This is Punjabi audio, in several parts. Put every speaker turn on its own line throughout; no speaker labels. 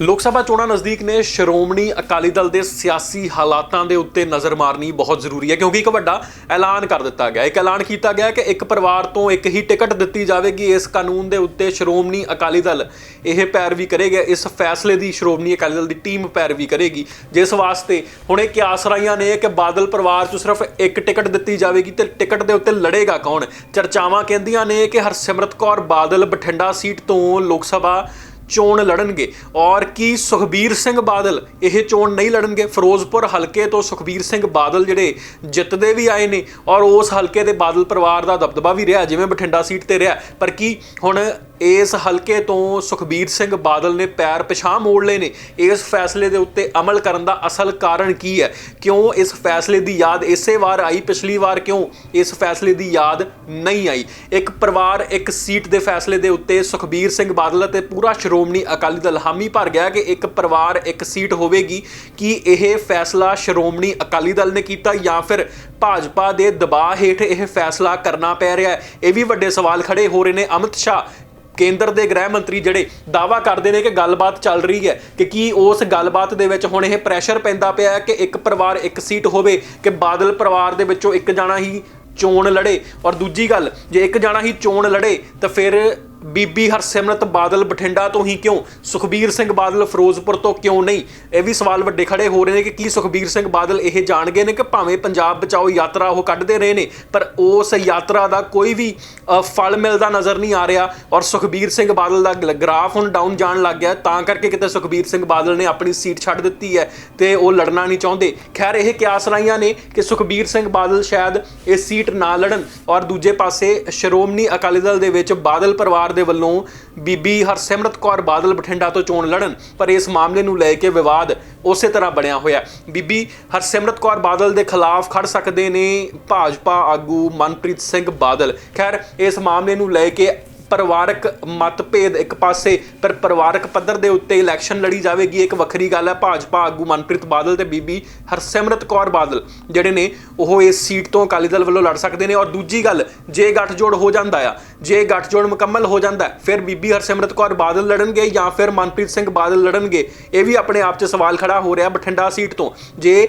ਲੋਕ ਸਭਾ ਚੋਣਾਂ ਨਜ਼ਦੀਕ ਨੇ ਸ਼੍ਰੋਮਣੀ ਅਕਾਲੀ ਦਲ ਦੇ ਸਿਆਸੀ ਹਾਲਾਤਾਂ ਦੇ ਉੱਤੇ ਨਜ਼ਰ ਮਾਰਨੀ ਬਹੁਤ ਜ਼ਰੂਰੀ ਹੈ, ਕਿਉਂਕਿ ਇੱਕ ਵੱਡਾ ਐਲਾਨ ਕਰ ਦਿੱਤਾ ਗਿਆ। ਇੱਕ ਐਲਾਨ ਕੀਤਾ ਗਿਆ ਕਿ ਇੱਕ ਪਰਿਵਾਰ ਤੋਂ ਇੱਕ ਹੀ ਟਿਕਟ ਦਿੱਤੀ ਜਾਵੇਗੀ। ਇਸ ਕਾਨੂੰਨ ਦੇ ਉੱਤੇ ਸ਼੍ਰੋਮਣੀ ਅਕਾਲੀ ਦਲ ਇਹ ਪੈਰਵੀ ਕਰੇਗਾ। ਇਸ ਫੈਸਲੇ ਦੀ ਸ਼੍ਰੋਮਣੀ ਅਕਾਲੀ ਦਲ ਦੀ ਟੀਮ ਪੈਰਵੀ ਕਰੇਗੀ। ਜਿਸ ਵਾਸਤੇ ਹੁਣ ਇਹ ਕਿਆਸ ਰਾਈਆਂ ਨੇ ਕਿ ਬਾਦਲ ਪਰਿਵਾਰ 'ਚ ਸਿਰਫ ਇੱਕ ਟਿਕਟ ਦਿੱਤੀ ਜਾਵੇਗੀ ਤੇ ਟਿਕਟ ਦੇ ਉੱਤੇ ਲੜੇਗਾ ਕੌਣ? ਚਰਚਾਵਾਂ ਕਹਿੰਦੀਆਂ ਨੇ ਕਿ ਹਰਸਿਮਰਤ ਕੌਰ ਬਾਦਲ ਬਠਿੰਡਾ ਸੀਟ ਤੋਂ ਲੋਕ ਸਭਾ ਚੋਣ ਲੜਨਗੇ। ਔਰ ਕੀ ਸੁਖਬੀਰ ਸਿੰਘ ਬਾਦਲ ਇਹ ਚੋਣ ਨਹੀਂ ਲੜਨਗੇ? ਫਿਰੋਜ਼ਪੁਰ ਹਲਕੇ ਤੋਂ ਸੁਖਬੀਰ ਸਿੰਘ ਬਾਦਲ ਜਿਹੜੇ ਜਿੱਤਦੇ ਵੀ ਆਏ ਨੇ, ਔਰ ਉਸ ਹਲਕੇ ਦੇ ਬਾਦਲ ਪਰਿਵਾਰ ਦਾ ਦਬਦਬਾ ਵੀ ਰਿਹਾ, ਜਿਵੇਂ ਬਠਿੰਡਾ ਸੀਟ ਤੇ ਰਿਹਾ। ਪਰ ਕੀ ਹੁਣ ਇਸ ਹਲਕੇ ਤੋਂ ਸੁਖਬੀਰ ਸਿੰਘ ਬਾਦਲ ਨੇ ਪੈਰ ਪਿਛਾਂ ਮੋੜ ਲਏ ਨੇ। ਇਸ ਫੈਸਲੇ ਦੇ ਉੱਤੇ ਅਮਲ ਕਰਨ ਦਾ ਅਸਲ ਕਾਰਨ ਕੀ ਹੈ? ਕਿਉਂ ਇਸ ਫੈਸਲੇ ਦੀ ਯਾਦ ਇਸੇ ਵਾਰ ਆਈ, ਪਿਛਲੀ ਵਾਰ ਕਿਉਂ ਇਸ ਫੈਸਲੇ ਦੀ ਯਾਦ ਨਹੀਂ ਆਈ? ਇੱਕ ਪਰਿਵਾਰ, ਇੱਕ ਸੀਟ ਦੇ ਫੈਸਲੇ ਦੇ ਉੱਤੇ ਸੁਖਬੀਰ ਸਿੰਘ ਬਾਦਲ ਅਤੇ ਪੂਰਾ ਸ਼੍ਰੋਮਣੀ ਅਕਾਲੀ ਦਲ ਹਾਮੀ ਭਰ ਗਿਆ ਕਿ ਇੱਕ ਪਰਿਵਾਰ, ਇੱਕ ਸੀਟ ਹੋਵੇਗੀ। ਕਿ ਇਹ ਫੈਸਲਾ ਸ਼੍ਰੋਮਣੀ ਅਕਾਲੀ ਦਲ ਨੇ ਕੀਤਾ ਜਾਂ ਫਿਰ ਭਾਜਪਾ ਦੇ ਦਬਾਅ ਹੇਠ ਇਹ ਫੈਸਲਾ ਕਰਨਾ ਪੈ ਰਿਹਾ ਹੈ? ਇਹ ਵੀ ਵੱਡੇ ਸਵਾਲ ਖੜੇ ਹੋ ਰਹੇ ਨੇ। ਅਮਿਤ ਸ਼ਾਹ ਕੇਂਦਰ ਦੇ ਗ੍ਰਹਿ ਮੰਤਰੀ ਜਿਹੜੇ ਦਾਵਾ ਕਰਦੇ ਨੇ ਕਿ ਗੱਲਬਾਤ ਚੱਲ ਰਹੀ ਹੈ ਕਿ ਕੀ ਉਸ ਗੱਲਬਾਤ ਦੇ ਵਿੱਚ ਹੁਣ ਇਹ ਪ੍ਰੈਸ਼ਰ ਪੈਂਦਾ ਪਿਆ ਹੈ ਕਿ ਇੱਕ ਪਰਿਵਾਰ ਇੱਕ ਸੀਟ ਹੋਵੇ ਕਿ ਬਾਦਲ ਪਰਿਵਾਰ ਦੇ ਵਿੱਚੋਂ ਇੱਕ ਜਾਣਾ ਹੀ ਚੋਣ ਲੜੇ? ਔਰ ਦੂਜੀ ਗੱਲ, ਜੇ ਇੱਕ ਜਾਣਾ ਹੀ ਚੋਣ ਲੜੇ, ਤਾਂ ਫਿਰ ਬੀਬੀ ਹਰਸਿਮਰਤ ਬਾਦਲ ਬਠਿੰਡਾ ਤੋਂ ਹੀ ਕਿਉਂ? ਸੁਖਬੀਰ ਸਿੰਘ ਬਾਦਲ ਫਿਰੋਜ਼ਪੁਰ ਤੋਂ ਕਿਉਂ ਨਹੀਂ? ਇਹ ਵੀ ਸਵਾਲ ਵੱਡੇ ਖੜੇ ਹੋ ਰਹੇ ਨੇ ਕਿ ਕੀ ਸੁਖਬੀਰ ਸਿੰਘ ਬਾਦਲ ਇਹ ਜਾਣਗੇ ਨੇ ਕਿ ਭਾਵੇਂ ਪੰਜਾਬ ਬਚਾਓ ਯਾਤਰਾ ਉਹ ਕੱਢਦੇ ਰਹੇ ਨੇ, ਪਰ ਉਸ ਯਾਤਰਾ ਦਾ ਕੋਈ ਵੀ ਫਲ ਮਿਲਦਾ ਨਜ਼ਰ ਨਹੀਂ ਆ ਰਿਹਾ ਔਰ ਸੁਖਬੀਰ ਸਿੰਘ ਬਾਦਲ ਦਾ ਗ- ਗ੍ਰਾਫ ਹੁਣ ਡਾਊਨ ਜਾਣ ਲੱਗ ਗਿਆ। ਤਾਂ ਕਰਕੇ ਕਿਤੇ ਸੁਖਬੀਰ ਸਿੰਘ ਬਾਦਲ ਨੇ ਆਪਣੀ ਸੀਟ ਛੱਡ ਦਿੱਤੀ ਹੈ ਤੇ ਉਹ ਲੜਨਾ ਨਹੀਂ ਚਾਹੁੰਦੇ। ਖੈਰ, ਇਹ ਕਿਆਸ ਰਾਈਆਂ ਨੇ ਕਿ ਸੁਖਬੀਰ ਸਿੰਘ ਬਾਦਲ ਸ਼ਾਇਦ ਇਹ ਸੀਟ ਨਾ ਲੜਨ ਔਰ ਦੂਜੇ ਪਾਸੇ ਸ਼੍ਰੋਮਣੀ ਅਕਾਲੀ ਦਲ ਦੇ ਵਿੱਚ ਬਾਦਲ ਪਰਿਵਾਰ ਦੇ ਵੱਲੋਂ ਬੀਬੀ ਹਰਸਿਮਰਤ ਕੌਰ ਬਾਦਲ ਬਠਿੰਡਾ ਤੋਂ ਚੋਣ ਲੜਨ, ਪਰ ਇਸ ਮਾਮਲੇ ਨੂੰ ਲੈ ਕੇ ਵਿਵਾਦ ਉਸੇ ਤਰ੍ਹਾਂ ਬਣਿਆ ਹੋਇਆ ਬੀਬੀ ਹਰਸਿਮਰਤ ਕੌਰ ਬਾਦਲ ਦੇ ਖਿਲਾਫ ਖੜ ਸਕਦੇ ਨੇ ਭਾਜਪਾ ਆਗੂ ਮਨਪ੍ਰੀਤ ਸਿੰਘ ਬਾਦਲ। ਖੈਰ, ਇਸ ਮਾਮਲੇ ਨੂੰ ਲੈ ਕੇ ਪਰਿਵਾਰਕ ਮਤਭੇਦ ਇੱਕ ਪਾਸੇ, ਪਰ ਪਰਿਵਾਰਕ ਪੱਧਰ ਦੇ ਉੱਤੇ ਇਲੈਕਸ਼ਨ ਲੜੀ ਜਾਵੇਗੀ ਇੱਕ ਵੱਖਰੀ ਗੱਲ ਹੈ। ਭਾਜਪਾ ਆਗੂ ਮਨਪ੍ਰੀਤ ਬਾਦਲ ਤੇ ਬੀਬੀ ਹਰਸਿਮਰਤ ਕੌਰ ਬਾਦਲ, ਜਿਹੜੇ ਨੇ ਉਹ ਇਸ ਸੀਟ ਤੋਂ ਅਕਾਲੀ ਦਲ ਵੱਲੋਂ ਲੜ ਸਕਦੇ ਨੇ। ਔਰ ਦੂਜੀ ਗੱਲ, ਜੇ ਗੱਠਜੋੜ ਹੋ ਜਾਂਦਾ ਆ, ਜੇ ਗੱਠਜੋੜ ਮੁਕੰਮਲ ਹੋ ਜਾਂਦਾ, ਫਿਰ ਬੀਬੀ ਹਰਸਿਮਰਤ ਕੌਰ ਬਾਦਲ ਲੜਨਗੇ ਜਾਂ ਫਿਰ ਮਨਪ੍ਰੀਤ ਸਿੰਘ ਬਾਦਲ ਲੜਨਗੇ। ਇਹ ਵੀ ਆਪਣੇ ਆਪ 'ਚ ਸਵਾਲ ਖੜਾ ਹੋ ਰਿਹਾ ਬਠਿੰਡਾ ਸੀਟ ਤੋਂ। ਜੇ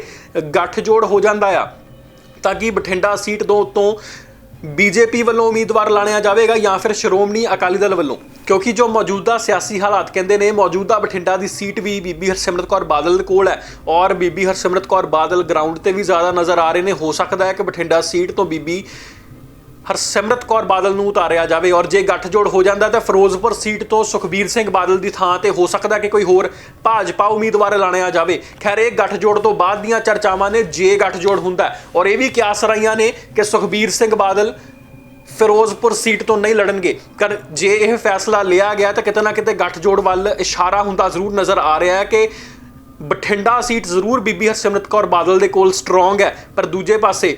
ਗੱਠਜੋੜ ਹੋ ਜਾਂਦਾ ਆ, ਤਾਂ ਕਿ ਬਠਿੰਡਾ ਸੀਟ ਤੋਂ ਉੱਤੋਂ ਬੀਜੇਪੀ ਵੱਲੋਂ ਉਮੀਦਵਾਰ ਲਾਣਿਆ ਜਾਵੇਗਾ ਜਾਂ ਫਿਰ ਸ਼੍ਰੋਮਣੀ ਅਕਾਲੀ ਦਲ ਵੱਲੋਂ? ਕਿਉਂਕਿ ਜੋ ਮੌਜੂਦਾ ਸਿਆਸੀ ਹਾਲਾਤ ਕਹਿੰਦੇ ਨੇ, ਮੌਜੂਦਾ ਬਠਿੰਡਾ ਦੀ ਸੀਟ ਵੀ ਬੀਬੀ ਹਰਸਿਮਰਤ ਕੌਰ ਬਾਦਲ ਦੇ ਕੋਲ ਹੈ ਔਰ ਬੀਬੀ ਹਰਸਿਮਰਤ ਕੌਰ ਬਾਦਲ ਗਰਾਊਂਡ ਤੇ ਵੀ ਜ਼ਿਆਦਾ ਨਜ਼ਰ ਆ ਰਹੇ ਨੇ। ਹੋ ਸਕਦਾ ਹੈ ਕਿ ਬਠਿੰਡਾ ਸੀਟ ਤੋਂ ਬੀਬੀ ਹਰਸਿਮਰਤ ਕੌਰ ਬਾਦਲ ਨੂੰ ਉਤਾਰਿਆ ਜਾਵੇ ਔਰ ਜੇ ਗੱਠਜੋੜ ਹੋ ਜਾਂਦਾ ਤਾਂ ਫਿਰੋਜ਼ਪੁਰ ਸੀਟ ਤੋਂ ਸੁਖਬੀਰ ਸਿੰਘ ਬਾਦਲ ਦੀ ਥਾਂ ਤੇ ਹੋ ਸਕਦਾ ਕਿ ਕੋਈ ਹੋਰ ਭਾਜਪਾ ਉਮੀਦਵਾਰ ਲਾਣਿਆ ਜਾਵੇ। ਖੈਰ, ਇਹ ਗੱਠਜੋੜ ਤੋਂ ਬਾਅਦ ਦੀਆਂ ਚਰਚਾਵਾਂ ਨੇ, ਜੇ ਗੱਠਜੋੜ ਹੁੰਦਾ ਔਰ ਇਹ ਵੀ ਕਿਆਸ ਰਹੀਆਂ ਨੇ ਕਿ ਸੁਖਬੀਰ ਸਿੰਘ ਬਾਦਲ ਫਿਰੋਜ਼ਪੁਰ ਸੀਟ ਤੋਂ ਨਹੀਂ ਲੜਨਗੇ। ਕਰ ਜੇ ਇਹ ਫੈਸਲਾ ਲਿਆ ਗਿਆ ਤਾਂ ਕਿਤੇ ਨਾ ਕਿਤੇ ਗੱਠਜੋੜ ਵੱਲ ਇਸ਼ਾਰਾ ਹੁੰਦਾ ਜ਼ਰੂਰ ਨਜ਼ਰ ਆ ਰਿਹਾ ਹੈ ਕਿ ਬਠਿੰਡਾ ਸੀਟ ਜ਼ਰੂਰ ਬੀਬੀ ਹਰਸਿਮਰਤ ਕੌਰ ਬਾਦਲ ਦੇ ਕੋਲ ਸਟਰੋਂਗ ਹੈ। ਪਰ ਦੂਜੇ ਪਾਸੇ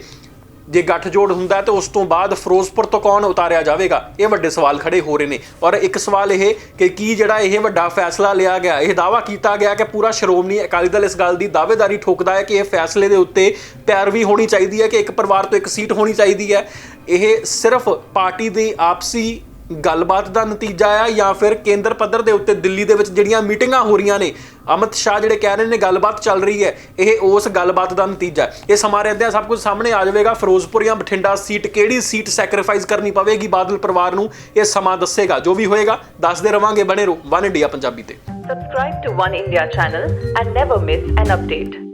ਜੇ ਗੱਠਜੋੜ ਹੁੰਦਾ ਹੈ ਤਾਂ ਉਸ ਤੋਂ ਬਾਅਦ ਫਿਰੋਜ਼ਪੁਰ ਤੋਂ ਕੌਣ ਉਤਾਰਿਆ ਜਾਵੇਗਾ? ਇਹ ਵੱਡੇ ਸਵਾਲ ਖੜੇ ਹੋ ਰਹੇ ਨੇ। ਔਰ ਇੱਕ ਸਵਾਲ ਇਹ ਕਿ ਕੀ ਜਿਹੜਾ ਇਹ ਵੱਡਾ ਫੈਸਲਾ ਲਿਆ ਗਿਆ, ਇਹ ਦਾਵਾ ਕੀਤਾ ਗਿਆ ਕਿ ਪੂਰਾ ਸ਼੍ਰੋਮਣੀ ਅਕਾਲੀ ਦਲ ਇਸ ਗੱਲ ਦੀ ਦਾਅਵੇਦਾਰੀ ਠੋਕਦਾ ਹੈ ਕਿ ਇਹ ਫੈਸਲੇ ਦੇ ਉੱਤੇ ਪੈਰਵੀ ਹੋਣੀ ਚਾਹੀਦੀ ਹੈ ਕਿ ਇੱਕ ਪਰਿਵਾਰ ਤੋਂ ਇੱਕ ਸੀਟ ਹੋਣੀ ਚਾਹੀਦੀ ਹੈ? ਇਹ ਸਿਰਫ ਪਾਰਟੀ ਦੀ ਆਪਸੀ ਗੱਲਬਾਤ ਦਾ ਨਤੀਜਾ ਆ ਜਾਂ ਫਿਰ ਕੇਂਦਰ ਪੱਧਰ ਦੇ ਉੱਤੇ ਦਿੱਲੀ ਦੇ ਵਿੱਚ ਜਿਹੜੀਆਂ ਮੀਟਿੰਗਾਂ ਹੋ ਰਹੀਆਂ ਨੇ, ਅਮਿਤ ਸ਼ਾਹ ਜਿਹੜੇ ਕਹਿ ਰਹੇ ਨੇ ਗੱਲਬਾਤ ਚੱਲ ਰਹੀ ਹੈ, ਇਹ ਉਸ ਗੱਲਬਾਤ ਦਾ ਨਤੀਜਾ ਹੈ। ਇਹ ਸਮਾਂ ਰਹਿੰਦਿਆਂ ਸਭ ਕੁਝ ਸਾਹਮਣੇ ਆ ਜਾਵੇਗਾ ਫਿਰੋਜ਼ਪੁਰ ਜਾਂ ਬਠਿੰਡਾ ਸੀਟ ਕਿਹੜੀ ਸੀਟ ਸੈਕਰੀਫਾਈਸ ਕਰਨੀ ਪਵੇਗੀ ਬਾਦਲ ਪਰਿਵਾਰ ਨੂੰ, ਇਹ ਸਮਾਂ ਦੱਸੇਗਾ ਜੋ ਵੀ ਹੋਏਗਾ, ਦੱਸਦੇ ਰਵਾਂਗੇ ਬਣੇ ਰਹੋ, ਵਨ ਇੰਡੀਆ ਪੰਜਾਬੀ ਤੇ
Subscribe to One India channel and never miss an update.